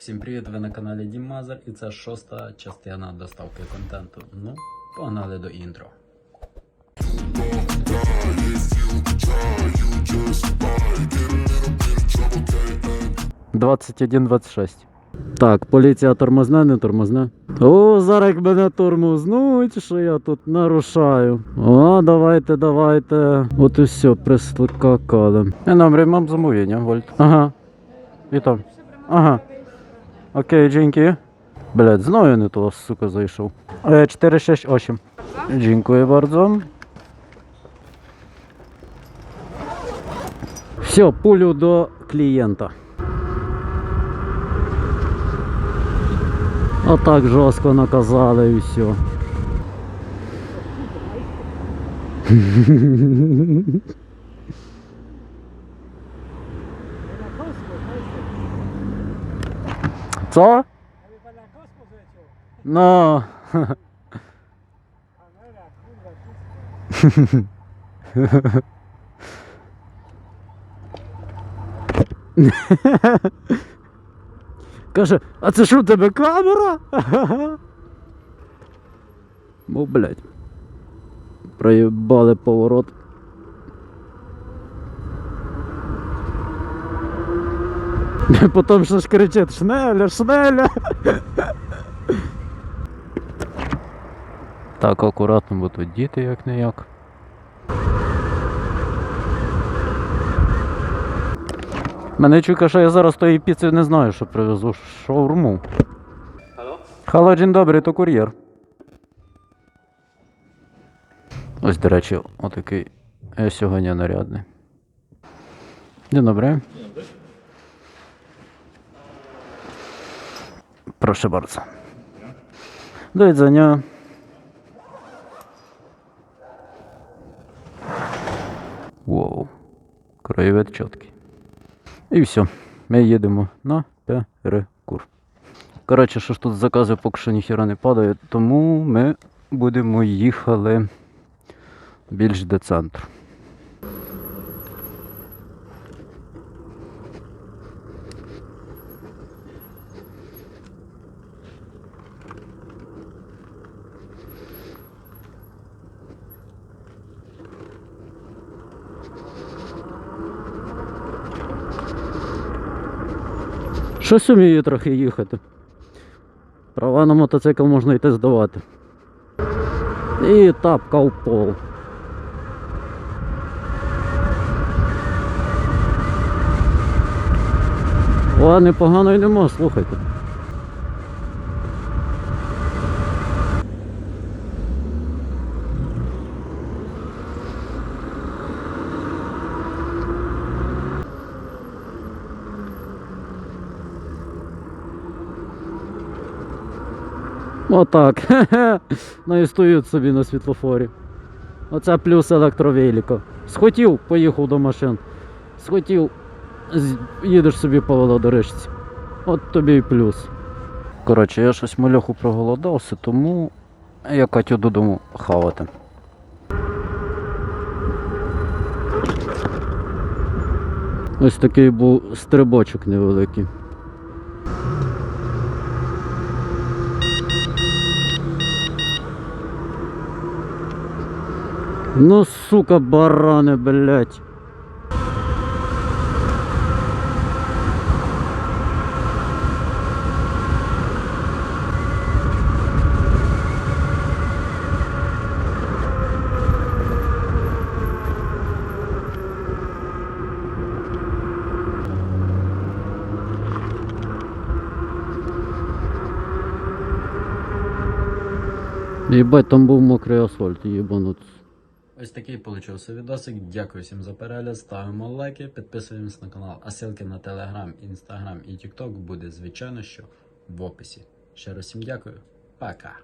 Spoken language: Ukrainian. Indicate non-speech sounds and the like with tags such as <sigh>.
Всім привіт! Ви на каналі Дім Мазер і це шоста частина доставки контенту. Ну, погнали до інтро. 21-26. Так, поліція тормозне, не тормозне. О, зараз як мене тормознуть, що я тут нарушаю. О, давайте, давайте. От і все, прискакали. Е, Добре, mam zamówienie, Вольт. Ага. Witam. Ага. Окей, dzięki. Блядь, знову я не того, сука, зайшов. Е, 468. Дякую bardzo. Все, пулю до клієнта. Отак жорстко наказали і все. <laughs> Co? No. <laughs> Каже, а це що у тебе камера? Ну, блядь. Проїбали поворот. <laughs> Потім ще ж кричить шнеля, шнеля. Так, акуратно, бо тут діти як не як. Мене чуйка, що я зараз тої піци не знаю, що привезу шаурму. Halo? Хало, dzień dobry, то кур'єр. Ось, до речі, отакий я сьогодні нарядний. Dzień dobry. Proszę bardzo. Do jedzenia. Wow. Краєвид чіткий. І все. Ми їдемо на перекур. Коротше, що ж тут закази поки що ніхіра не падає, тому ми будемо їхали більш до центру. Щось умію трохи їхати. Права на мотоцикл можна йти здавати. І тапка в пол. О, непогано й нема, слухайте. Отак. Ну і стоять собі на світлофорі. Оце плюс електровеліка. Схотів, поїхав до машин. Схотів, їдеш собі по велодорожці. От тобі і плюс. Коротше, я щось мальоху проголодався, тому я Катю додому хавати. Ось такий був стрибочок невеликий. Ну, сука, бараны, блядь. Єбать, там був мокрий асфальт, єбанут. Ось такий получився відосик. Дякую всім за перегляд. Ставимо лайки, підписуємось на канал. А ссылки на телеграм, інстаграм і тікток буде, звичайно, що в описі. Ще раз всім дякую. Пока.